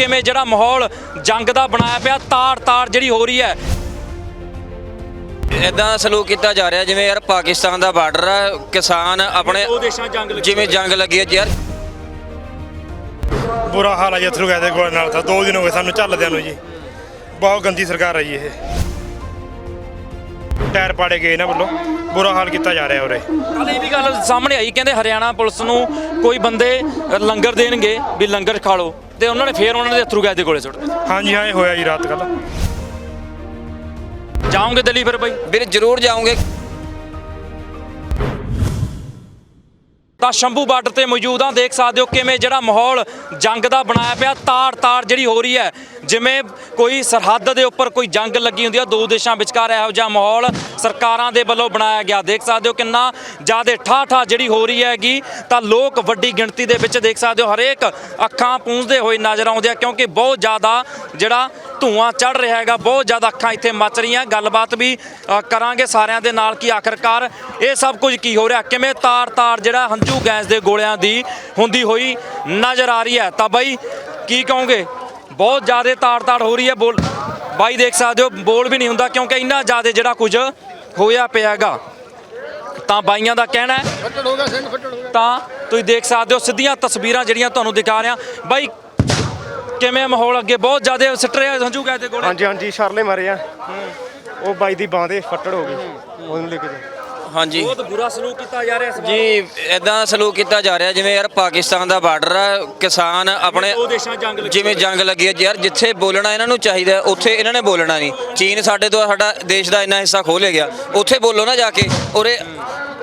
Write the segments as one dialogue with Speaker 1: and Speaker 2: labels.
Speaker 1: ਕਿਵੇਂ ਜਿਹੜਾ ਮਾਹੌਲ ਜੰਗ ਦਾ ਬਣਾਇਆ ਪਿਆ ਤਾੜ-ਤਾੜ ਜਿਹੜੀ ਹੋ ਰਹੀ ਹੈ।
Speaker 2: ਇਦਾਂ ਸਲੂਕ ਕੀਤਾ ਜਾ ਰਿਹਾ ਜਿਵੇਂ ਯਾਰ ਪਾਕਿਸਤਾਨ ਦਾ ਬਾਰਡਰ ਆ ਕਿਸਾਨ ਆਪਣੇ ਜਿਵੇਂ ਜੰਗ ਲੱਗੀ ਹੈ ਯਾਰ।
Speaker 3: ਬੁਰਾ ਹਾਲ ਹੈ ਜੀ ਗਏ ਦੇ ਗੋਲੇ ਨਾਲ ਤਾਂ ਦੋ ਦਿਨ ਹੋ ਗਏ ਸਾਨੂੰ ਚੱਲਦਿਆਂ ਨੂੰ ਜੀ। ਬਹੁਤ ਗੰਦੀ ਸਰਕਾਰ ਹੈ ਜੀ ਇਹ। ਟਾਇਰ ਪਾੜੇ ਗਏ ਇਹਨਾਂ ਵੱਲੋਂ ਬੁਰਾ ਹਾਲ ਕੀਤਾ ਜਾ ਰਿਹਾ ਉਰੇ।
Speaker 1: ਕੱਲ ਇਹ ਵੀ ਗੱਲ ਸਾਹਮਣੇ ਆਈ ਕਹਿੰਦੇ ਹਰਿਆਣਾ ਪੁਲਿਸ ਨੂੰ ਕੋਈ ਬੰਦੇ ਲੰਗਰ ਦੇਣਗੇ ਵੀ ਲੰਗਰ ਖਾ ਲਓ। ਤੇ ਉਹਨਾਂ ਨੇ ਫੇਰ ਉਹਨਾਂ ਦੇ ਅਥਰੂ ਗੈਸ ਦੇ ਗੋਲੇ ਸੁੱਟ ਦਿੱਤੇ।
Speaker 3: ਹਾਂਜੀ ਹਾਂ ਇਹ ਹੋਇਆ ਜੀ ਰਾਤ ਕੱਲ
Speaker 1: ਜਾਓਗੇ ਦਿੱਲੀ ਫਿਰ ਬਾਈ?
Speaker 2: ਵੀਰ ਜ਼ਰੂਰ ਜਾਓਗੇ।
Speaker 1: ਤਾਂ ਸ਼ੰਭੂ ਬਾਰਡਰ ਤੇ ਮੌਜੂਦ ਹਾਂ। ਦੇਖ ਸਕਦੇ ਹੋ ਕਿਵੇਂ ਜਿਹੜਾ ਮਾਹੌਲ ਜੰਗ ਦਾ ਬਣਾਇਆ ਪਿਆ ਤਾੜ-ਤਾੜ ਜਿਹੜੀ ਹੋ ਰਹੀ ਹੈ। ਜਿਵੇਂ ਕੋਈ ਸਰਹੱਦ ਦੇ ਉੱਪਰ ਕੋਈ ਜੰਗ ਲੱਗੀ ਹੁੰਦੀ ਆ, ਦੋ ਦੇਸ਼ਾਂ ਵਿਚਕਾਰ ਇਹੋ ਜਿਹਾ ਮਾਹੌਲ ਸਰਕਾਰਾਂ ਦੇ ਵੱਲੋਂ ਬਣਾਇਆ ਗਿਆ। ਦੇਖ ਸਕਦੇ ਹੋ ਕਿੰਨਾ ਜ਼ਿਆਦਾ ਠਾਠਾ ਜਿਹੜੀ ਹੋ ਰਹੀ ਹੈਗੀ, ਤਾਂ ਲੋਕ ਵੱਡੀ ਗਿਣਤੀ ਦੇ ਵਿੱਚ ਦੇਖ ਸਕਦੇ ਹੋ, ਹਰੇਕ ਅੱਖਾਂ ਪੂੰਝਦੇ ਹੋਏ ਨਜ਼ਰ ਆਉਂਦੇ ਆ, ਕਿਉਂਕਿ ਬਹੁਤ ਜ਼ਿਆਦਾ ਜਿਹੜਾ ਧੂਆਂ ਚੜ ਰਿਹਾ ਹੈਗਾ, ਬਹੁਤ ਜ਼ਿਆਦਾ ਅੱਖਾਂ ਇੱਥੇ ਮੱਚ ਰਹੀਆਂ। ਗੱਲਬਾਤ ਵੀ ਕਰਾਂਗੇ ਸਾਰਿਆਂ ਦੇ ਨਾਲ ਕਿ ਆਖਰਕਾਰ ਇਹ ਸਭ ਕੁਝ ਕੀ ਹੋ ਰਿਹਾ, ਕਿਵੇਂ ਤਾਰ-ਤਾਰ ਜਿਹੜਾ ਹੰਝੂ ਗੈਸ ਦੇ ਗੋਲਿਆਂ ਦੀ ਹੁੰਦੀ ਹੋਈ ਨਜ਼ਰ ਆ ਰਹੀ ਹੈ। ਤਾਂ ਬਾਈ ਕੀ ਕਹੋਗੇ? ਬਹੁਤ ਜ਼ਿਆਦਾ ਤਾਰ-ਤਾੜ ਹੋ ਰਹੀ ਹੈ ਬੋਲ ਬਾਈ ਦੇਖ ਸਕਦੇ ਹੋ ਬੋਲ ਵੀ ਨਹੀਂ ਹੁੰਦਾ ਕਿਉਂਕਿ ਇੰਨਾ ਜ਼ਿਆਦਾ ਜਿਹੜਾ ਕੁਝ ਹੋਇਆ ਪਿਆ ਹੈਗਾ ਤਾਂ ਬਾਈਆਂ ਦਾ ਕਹਿਣਾ ਹੈ ਤਾਂ ਤੁਸੀਂ ਦੇਖ ਸਕਦੇ ਹੋ ਸਿੱਧੀਆਂ ਤਸਵੀਰਾਂ ਜਿਹੜੀਆਂ ਤੁਹਾਨੂੰ ਦਿਖਾ ਰਿਹਾ। ਬਾਈ ਕਿਵੇਂ ਮਾਹੌਲ ਅੱਗੇ? ਬਹੁਤ ਜ਼ਿਆਦਾ ਸਿੱਟ ਰਿਹਾ ਹੰਝੂ ਗੈਸ ਦੇ ਗੋਲੇ।
Speaker 3: ਹਾਂਜੀ ਹਾਂਜੀ ਸ਼ਰਲੇ ਮਾਰੇ ਆ। ਉਹ ਬਾਈ ਦੀ ਬਾਹ ਦੇ ਫੱਟੜ ਹੋ ਗਈ। ਉਹਨੂੰ ਲੈ ਕੇ ਜਾ
Speaker 2: ਹਾਂਜੀ।
Speaker 1: ਬਹੁਤ ਬੁਰਾ ਸਲੂਕ ਕੀਤਾ ਜਾ ਰਿਹਾ ਇਸ ਵਾਰ
Speaker 2: ਜੀ ਇਦਾਂ ਸਲੂਕ ਕੀਤਾ ਜਾ ਰਿਹਾ ਜਿਵੇਂ ਯਾਰ ਪਾਕਿਸਤਾਨ ਦਾ ਬਾਰਡਰ ਆ ਕਿਸਾਨ ਆਪਣੇ
Speaker 1: ਦੋ ਦੇਸ਼ਾਂ ਜੰਗ ਲੱਗੀ
Speaker 2: ਜਿਵੇਂ ਜੰਗ ਲੱਗੀ ਹੈ ਯਾਰ ਜਿੱਥੇ ਬੋਲਣਾ ਇਹਨਾਂ ਨੂੰ ਚਾਹੀਦਾ ਹੈ, ਉੱਥੇ ਇਹਨਾਂ ਨੇ ਬੋਲਣਾ ਨਹੀਂ। ਚੀਨ ਸਾਡੇ ਤੋਂ ਸਾਡਾ ਦੇਸ਼ ਦਾ ਇੰਨਾ ਹਿੱਸਾ ਖੋਹ ਲੈ ਗਿਆ ਉੱਥੇ ਬੋਲੋ ਨਾ ਜਾ ਕੇ ਔਰ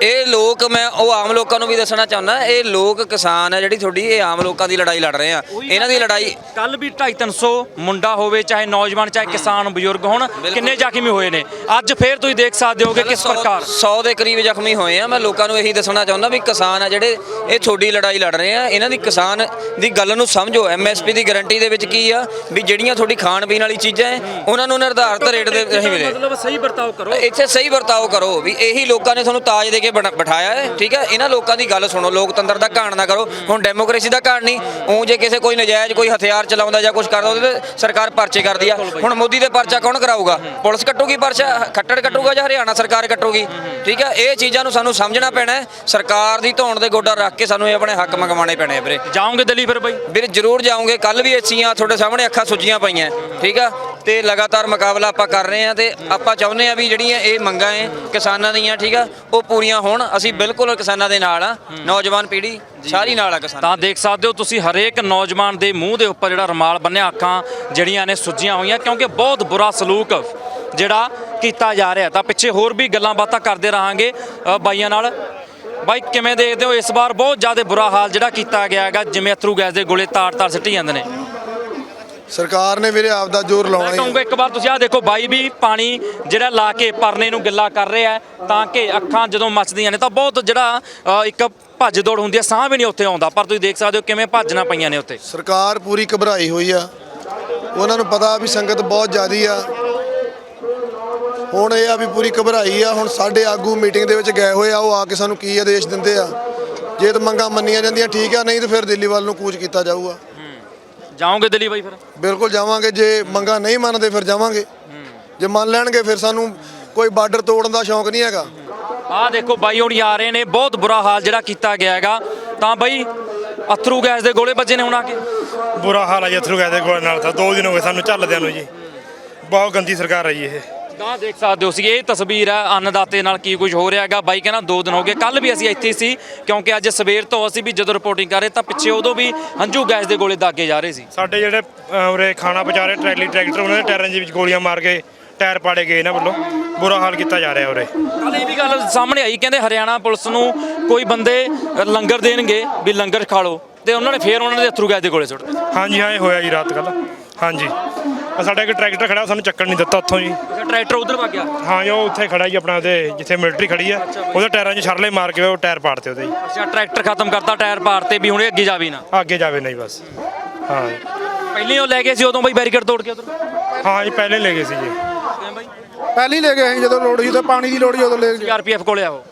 Speaker 2: ਇਹ ਲੋਕ ਮੈਂ ਉਹ ਆਮ ਲੋਕਾਂ ਨੂੰ ਵੀ ਦੱਸਣਾ ਚਾਹੁੰਦਾ ਇਹ ਲੋਕ ਕਿਸਾਨ ਹੈ ਜਿਹੜੀ ਤੁਹਾਡੀ ਇਹ ਆਮ ਲੋਕਾਂ ਦੀ ਲੜਾਈ ਲੜ ਰਹੇ ਆ। ਇਹਨਾਂ ਦੀ ਲੜਾਈ
Speaker 1: ਕੱਲ ਵੀ 250 ਮੁੰਡਾ ਹੋਵੇ ਚਾਹੇ ਨੌਜਵਾਨ ਚਾਹੇ ਕਿਸਾਨ ਬਜ਼ੁਰਗ ਹੋਣ ਕਿੰਨੇ ਜ਼ਖਮੀ ਹੋਏ ਨੇ? ਅੱਜ ਫੇਰ ਤੁਸੀਂ ਦੇਖ ਸਕਦੇ ਹੋਗੇ ਕਿਸ ਪ੍ਰਕਾਰ।
Speaker 2: 100 ਦੇ ਕਰੀਬ ਜ਼ਖਮੀ ਹੋਏ ਆ। ਮੈਂ ਲੋਕਾਂ ਨੂੰ ਇਹੀ ਦੱਸਣਾ ਚਾਹੁੰਦਾ ਵੀ ਕਿਸਾਨ ਆ ਜਿਹੜੇ ਇਹ ਤੁਹਾਡੀ ਲੜਾਈ ਲੜ ਰਹੇ ਆ। ਇਹਨਾਂ ਦੀ ਕਿਸਾਨ ਦੀ ਗੱਲ ਨੂੰ ਸਮਝੋ। ਐਮਐਸਪੀ ਦੀ ਗਾਰੰਟੀ ਦੇ ਵਿੱਚ ਕੀ ਆ? ਵੀ ਜਿਹੜੀਆਂ ਤੁਹਾਡੀ ਖਾਣ ਪੀਣ ਵਾਲੀ ਚੀਜ਼ਾਂ ਹੈ ਉਹਨਾਂ ਨੂੰ ਨਿਰਧਾਰਤ ਰੇਟ ਦੇ ਨਹੀਂ ਮਿਲੇ।
Speaker 1: ਮਤਲਬ ਸਹੀ ਵਰਤਾਓ ਕਰੋ।
Speaker 2: ਇੱਥੇ ਸਹੀ ਵਰਤਾਓ ਕਰੋ ਵੀ ਇਹੀ ਲੋਕਾਂ ਨੇ ਤੁਹਾਨੂੰ ਤਾਜ ਦੇ ਕੇ ਬਣਾ- ਬਿਠਾਇਆ ਹੈ ਠੀਕ ਹੈ? ਇਹਨਾਂ ਲੋਕਾਂ ਦੀ ਗੱਲ ਸੁਣੋ ਲੋਕਤੰਤਰ ਦਾ ਘਾਣ ਨਾ ਕਰੋ। ਹੁਣ ਡੈਮੋਕ੍ਰੇਸੀ ਦਾ ਘਾਣ ਨਹੀਂ। ਉਹ ਜੇ ਕਿਸੇ ਕੋਈ ਨਜਾਇਜ਼ ਕੋਈ ਹਥਿਆਰ ਚਲਾਉਂਦਾ ਜਾਂ ਕੁਝ ਕਰਦਾ ਉਹਦੇ ਤੇ ਸਰਕਾਰ ਪਰਚੇ ਕਰਦੀ ਆ। ਹੁਣ ਮੋਦੀ ਦੇ ਪਰਚਾ ਕੌਣ ਕਰਾਊਗਾ? ਪੁਲਿਸ ਕੱਟੂਗੀ ਪਰਚਾ? ਖੱਟੜ ਕੱਟੂਗਾ ਜਾਂ ਹਰਿਆਣਾ ਸਰਕਾਰ ਕੱਟੂਗੀ? ਠੀਕ ਹੈ? ਇਹ ਚੀਜ਼ਾਂ ਨੂੰ ਸਾਨੂੰ ਸਮਝਣਾ ਪੈਣਾ ਹੈ। ਸਰਕਾਰ ਦੀ ਧੌਣ ਦੇ ਗੋਡਾ ਰੱਖ ਕੇ ਸਾਨੂੰ ਇਹ ਆਪਣੇ ਹੱਕ ਮੰਗਵਾਉਣੇ ਪੈਣੇ ਆ ਵੀਰੇ।
Speaker 1: ਜਾਓਗੇ ਦਿੱਲੀ ਫਿਰ ਬਾਈ?
Speaker 2: ਵੀਰ ਜ਼ਰੂਰ ਜਾਓਗੇ। ਕੱਲ ਵੀ ਅੱਛੀਆਂ ਤੁਹਾਡੇ ਸਾਹਮਣੇ ਅੱਖਾਂ ਸੁੱਜੀਆਂ ਪਈਆਂ। ਠੀਕ ਆ? ਤੇ ਲਗਾਤਾਰ ਮੁਕਾਬਲਾ ਆਪਾਂ ਕਰ ਰਹੇ ਆ ਤੇ ਆਪਾਂ ਚਾਹੁੰਦੇ ਆ ਵੀ ਜਿਹੜੀਆਂ ਇਹ ਮੰਗਾਂ ਹੈ ਕਿਸਾਨਾਂ ਦੀਆਂ ਠੀਕ ਆ ਉਹ ਪੂਰੀਆਂ ਹੋਣ। ਅਸੀਂ ਬਿਲਕੁਲ ਕਿਸਾਨਾਂ ਦੇ ਨਾਲ ਆ ਨੌਜਵਾਨ ਪੀੜ੍ਹੀ ਸਾਰੀ ਨਾਲ ਆ ਕਿਸਾਨ
Speaker 1: ਤਾਂ ਦੇਖ ਸਕਦੇ ਹੋ ਤੁਸੀਂ ਹਰੇਕ ਨੌਜਵਾਨ ਦੇ ਮੂੰਹ ਦੇ ਉੱਪਰ ਜਿਹੜਾ ਰਮਾਲ ਬੰਨਿਆ ਅੱਖਾਂ ਜਿਹੜੀਆਂ ਨੇ ਸੁੱਜੀਆਂ ਹੋਈਆਂ ਕਿਉਂਕਿ ਬਹੁਤ ਬੁਰਾ ਸਲੂਕ ਜਿਹੜਾ ਕੀਤਾ ਜਾ ਰਿਹਾ। ਤਾਂ ਪਿੱਛੇ ਹੋਰ ਵੀ ਗੱਲਾਂ ਬਾਤਾਂ ਕਰਦੇ ਰਹਾਂਗੇ। ਬਾਈਆਂ ਨਾਲ ਬਾਈ ਕਿਵੇਂ ਦੇਖਦੇ ਹੋ ਇਸ ਵਾਰ ਬਹੁਤ ਜ਼ਿਆਦਾ ਬੁਰਾ ਹਾਲ ਜਿਹੜਾ ਕੀਤਾ ਗਿਆ ਹੈਗਾ ਜਿਵੇਂ ਅਥਰੂ ਗੈਸ ਦੇ ਗੋਲੇ ਤਾਰ-ਤਾਰ ਸਿੱਟੀ ਜਾਂਦੇ ਨੇ?
Speaker 4: ਸਰਕਾਰ ਨੇ ਵੀਰੇ ਆਪਦਾ ਜ਼ੋਰ ਲਾਉਣਾ
Speaker 1: ਮੈਂ
Speaker 4: ਹੀ
Speaker 1: ਕਹੂੰਗਾ ਇੱਕ ਵਾਰ ਤੁਸੀਂ ਆਹ ਦੇਖੋ ਬਾਈ ਵੀ ਪਾਣੀ ਜਿਹੜਾ ਲਾ ਕੇ ਪਰਨੇ ਨੂੰ ਗਿੱਲਾ ਕਰ ਰਿਹਾ ਹੈ ਤਾਂ ਕਿ ਅੱਖਾਂ ਜਦੋਂ ਮੱਚਦੀਆਂ ਨੇ ਤਾਂ ਬਹੁਤ ਜਿਹੜਾ ਅ, ਇੱਕ ਭੱਜ ਦੌੜ ਹੁੰਦੀ ਹੈ ਸਾਹ ਵੀ ਨਹੀਂ ਉੱਥੇ ਆਉਂਦਾ। ਪਰ ਤੁਸੀਂ ਦੇਖ ਸਕਦੇ ਹੋ ਕਿਵੇਂ ਭੱਜਣਾ ਪਈਆਂ ਨੇ ਉੱਥੇ।
Speaker 4: ਸਰਕਾਰ ਪੂਰੀ ਘਬਰਾਈ ਹੋਈ ਆ। ਉਹਨਾਂ ਨੂੰ ਪਤਾ ਵੀ ਸੰਗਤ ਬਹੁਤ ਜ਼ਿਆਦੀ ਆ। ਹੁਣ ਇਹ ਆ ਵੀ ਪੂਰੀ ਘਬਰਾਈ ਆ। ਹੁਣ ਸਾਡੇ ਆਗੂ ਮੀਟਿੰਗ ਦੇ ਵਿੱਚ ਗਏ ਹੋਏ ਆ ਉਹ ਆ ਕੇ ਸਾਨੂੰ ਕੀ ਆਦੇਸ਼ ਦਿੰਦੇ ਆ। ਜੇ ਤਾਂ ਮੰਗਾਂ ਮੰਨੀਆਂ ਜਾਂਦੀਆਂ ਠੀਕ ਆ ਨਹੀਂ ਤਾਂ ਫਿਰ ਦਿੱਲੀ ਵੱਲ ਨੂੰ ਕੂਚ ਕੀਤਾ ਜਾਊਗਾ।
Speaker 1: ਜਾਓਗੇ ਦਿੱਲੀ ਬਾਈ ਫਿਰ?
Speaker 4: ਬਿਲਕੁਲ ਜਾਵਾਂਗੇ ਜੇ ਮੰਗਾਂ ਨਹੀਂ ਮੰਨਦੇ ਫਿਰ ਜਾਵਾਂਗੇ। ਜੇ ਮੰਨ ਲੈਣਗੇ ਫਿਰ ਸਾਨੂੰ ਕੋਈ ਬਾਰਡਰ ਤੋੜਨ ਦਾ ਸ਼ੌਂਕ ਨਹੀਂ ਹੈਗਾ।
Speaker 1: ਆਹ ਦੇਖੋ ਬਾਈ ਹੋਣੀ ਆ ਰਹੇ ਨੇ ਬਹੁਤ ਬੁਰਾ ਹਾਲ ਜਿਹੜਾ ਕੀਤਾ ਗਿਆ ਹੈਗਾ। ਤਾਂ ਬਾਈ ਅਥਰੂ ਗੈਸ ਦੇ ਗੋਲੇ ਵੱਜੇ ਨੇ ਹੁਣ ਆ ਕੇ।
Speaker 3: ਬੁਰਾ ਹਾਲ ਹੈ ਜੀ ਅਥਰੂ ਗਏ ਦੇ ਗੋਲੇ ਨਾਲ ਤਾਂ ਦੋ ਦਿਨ ਹੋ ਗਏ ਸਾਨੂੰ ਚੱਲਦਿਆਂ ਨੂੰ ਜੀ। ਬਹੁਤ ਗੰਦੀ ਸਰਕਾਰ ਹੈ ਜੀ ਇਹ।
Speaker 1: ਤਾਂ ਦੇਖ ਸਕਦੇ ਹੋ ਸੀ ਇਹ ਤਸਵੀਰ ਹੈ ਅੰਨਦਾਤੇ ਨਾਲ ਕੀ ਕੁਝ ਹੋ ਰਿਹਾ ਹੈਗਾ। ਬਾਈ ਕਹਿੰਦਾ ਦੋ ਦਿਨ ਹੋ ਗਏ ਕੱਲ ਵੀ ਅਸੀਂ ਇੱਥੇ ਸੀ ਕਿਉਂਕਿ ਅੱਜ ਸਵੇਰ ਤੋਂ ਅਸੀਂ ਵੀ ਜਦੋਂ ਰਿਪੋਰਟਿੰਗ ਕਰ ਰਹੇ ਤਾਂ ਪਿੱਛੇ ਉਦੋਂ ਵੀ ਹੰਝੂ ਗੈਸ ਦੇ ਗੋਲੇ ਦਾਗੇ ਜਾ ਰਹੇ ਸੀ।
Speaker 3: ਸਾਡੇ ਜਿਹੜੇ ਅਹ, ਉਰੇ ਖਾਣਾ ਪਹੁੰਚਾ ਰਹੇ ਟਰੈਲੀ ਟਰੈਕਟਰ ਉਹਨਾਂ ਦੇ ਟਾਇਰਾਂ ਦੇ ਵਿੱਚ ਗੋਲੀਆਂ ਮਾਰ ਕੇ ਟਾਇਰ ਪਾੜੇ ਗਏ ਇਹਨਾਂ ਵੱਲੋਂ। ਬੁਰਾ ਹਾਲ ਕੀਤਾ ਜਾ ਰਿਹਾ ਉਰੇ।
Speaker 1: ਕੱਲ ਇਹ ਵੀ ਗੱਲ ਸਾਹਮਣੇ ਆਈ ਕਹਿੰਦੇ ਹਰਿਆਣਾ ਪੁਲਿਸ ਨੂੰ ਕੋਈ ਬੰਦੇ ਲੰਗਰ ਦੇਣਗੇ ਵੀ ਲੰਗਰ ਖਾ ਲਓ ਤੇ ਉਹਨਾਂ ਨੇ ਫੇਰ ਉਹਨਾਂ ਦੇ ਅਥਰੂ ਗੈਸ ਦੇ ਗੋਲੇ ਸੁੱਟ ਦਿੱਤੇ।
Speaker 3: ਹਾਂਜੀ ਹਾਂ ਇਹ ਹੋਇਆ ਜੀ ਰਾਤ ਕੱਲ ਹਾਂਜੀ। ਆਹ ਸਾਡਾ ਇੱਕ ਟਰੈਕਟਰ ਖੜਾ ਸਾਨੂੰ ਚੱਕਣ ਨਹੀਂ ਦਿੱਤਾ ਉੱਥੋਂ ਜੀ।
Speaker 1: ਅੱਛਾ ਟਰੈਕਟਰ ਉਧਰ ਵਗ ਗਿਆ?
Speaker 3: ਹਾਂ ਜੀ ਉਹ ਉੱਥੇ ਖੜਾ ਜੀ ਆਪਣਾ ਉਹਦੇ ਜਿੱਥੇ ਮਿਲਟਰੀ ਖੜੀ ਆ। ਉਹਦੇ ਟਾਇਰਾਂ 'ਚ ਛਰਲੇ ਮਾਰ ਕੇ ਉਹ ਟਾਇਰ ਪਾੜਤੇ ਉਹਦੇ ਜੀ।
Speaker 1: ਅੱਛਾ ਟਰੈਕਟਰ ਖਤਮ ਕਰਤਾ ਟਾਇਰ ਪਾੜਤੇ ਵੀ ਹੁਣ ਇਹ ਅੱਗੇ ਜਾਵੇ ਨਾ।
Speaker 3: ਅੱਗੇ ਜਾਵੇ ਨਹੀਂ ਬਸ। ਹਾਂ ਜੀ।
Speaker 1: ਪਹਿਲੇ ਉਹ ਲੈ ਗਏ ਸੀ ਉਦੋਂ ਬਾਈ ਬੈਰੀਕੇਡ ਤੋੜ ਕੇ ਉਧਰ?
Speaker 3: ਹਾਂ ਜੀ ਪਹਿਲੇ ਲੈ ਗਏ ਸੀ ਜੀ।
Speaker 5: ਪਹਿਲਾਂ ਹੀ ਲੈ ਗਏ ਸੀ ਜਦੋਂ ਲੋੜ ਸੀ ਤੇ ਪਾਣੀ ਦੀ ਲੋੜ ਸੀ ਉਦੋਂ ਲੈ ਗਏ।
Speaker 1: ਆਰਪੀਐਫ ਕੋਲੇ ਆਓ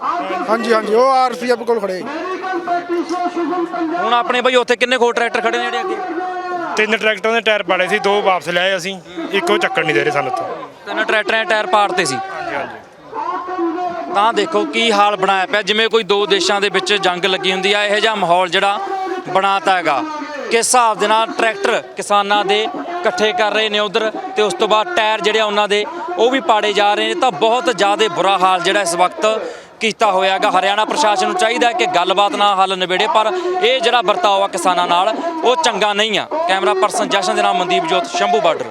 Speaker 5: ਹਾਂਜੀ ਹਾਂਜੀ ਉਹ ਆਰਪੀਐਫ ਕੋਲ ਖੜੇ।
Speaker 1: ਹੁਣ ਆਪਣੇ ਬਾਈ ਉੱਥੇ ਕਿੰਨੇ ਖੋ ਟਰੈਕਟਰ ਖੜੇ ਨੇ ਜਿਹੜੇ ਅੱਗੇ?
Speaker 3: ਤਿੰਨ ਟਰੈਕਟਰਾਂ ਦੇ ਟਾਇਰ ਪਾੜੇ ਸੀ, ਦੋ ਵਾਪਸ ਲਏ ਅਸੀਂ, ਇੱਕੋ ਚੱਕਣ ਨਹੀਂ ਦੇ ਰਹੇ ਸਾਨੂੰ ਇੱਥੋਂ।
Speaker 1: ਤਿੰਨ ਟਰੈਕਟਰਾਂ ਦੇ ਟਾਇਰ ਪਾੜਤੇ ਸੀ। ਤਾਂ ਦੇਖੋ ਕੀ ਹਾਲ ਬਣਾਇਆ ਪਿਆ, ਜਿਵੇਂ ਕੋਈ ਦੋ ਦੇਸ਼ਾਂ ਦੇ ਵਿੱਚ ਜੰਗ ਲੱਗੀ ਹੁੰਦੀ ਆ, ਇਹੋ ਜਿਹਾ ਮਾਹੌਲ ਜਿਹੜਾ ਬਣਾਤਾ ਹੈਗਾ। ਕਿਸ ਹਿਸਾਬ ਦੇ ਨਾਲ ਟਰੈਕਟਰ ਕਿਸਾਨਾਂ ਦੇ ਇਕੱਠੇ ਕਰ ਰਹੇ ਨੇ ਉਧਰ, ਤੇ ਉਸ ਤੋਂ ਬਾਅਦ ਟਾਇਰ ਜਿਹੜੇ ਆ ਉਹਨਾਂ ਦੇ, ਉਹ ਵੀ ਪਾੜੇ ਜਾ ਰਹੇ ਨੇ, ਤਾਂ ਬਹੁਤ ਜ਼ਿਆਦਾ ਬੁਰਾ ਹਾਲ ਜਿਹੜਾ ਇਸ ਵਕਤ ਕੀਤਾ ਹੋਇਆ ਹੈਗਾ ਹਰਿਆਣਾ ਪ੍ਰਸ਼ਾਸਨ ਨੂੰ ਚਾਹੀਦਾ ਹੈ ਕਿ ਗੱਲਬਾਤ ਨਾਲ ਹੱਲ ਨਿਬੇੜੇ, ਪਰ ਇਹ ਜਿਹੜਾ ਵਰਤਾਓ ਆ ਕਿਸਾਨਾਂ ਨਾਲ, ਉਹ ਚੰਗਾ ਨਹੀਂ ਆ। ਕੈਮਰਾ ਪਰਸਨ ਜਸ਼ਨ ਦੇ ਨਾਲ ਮਨਦੀਪ ਜੋਤ, ਸ਼ੰਭੂ ਬਾਰਡਰ।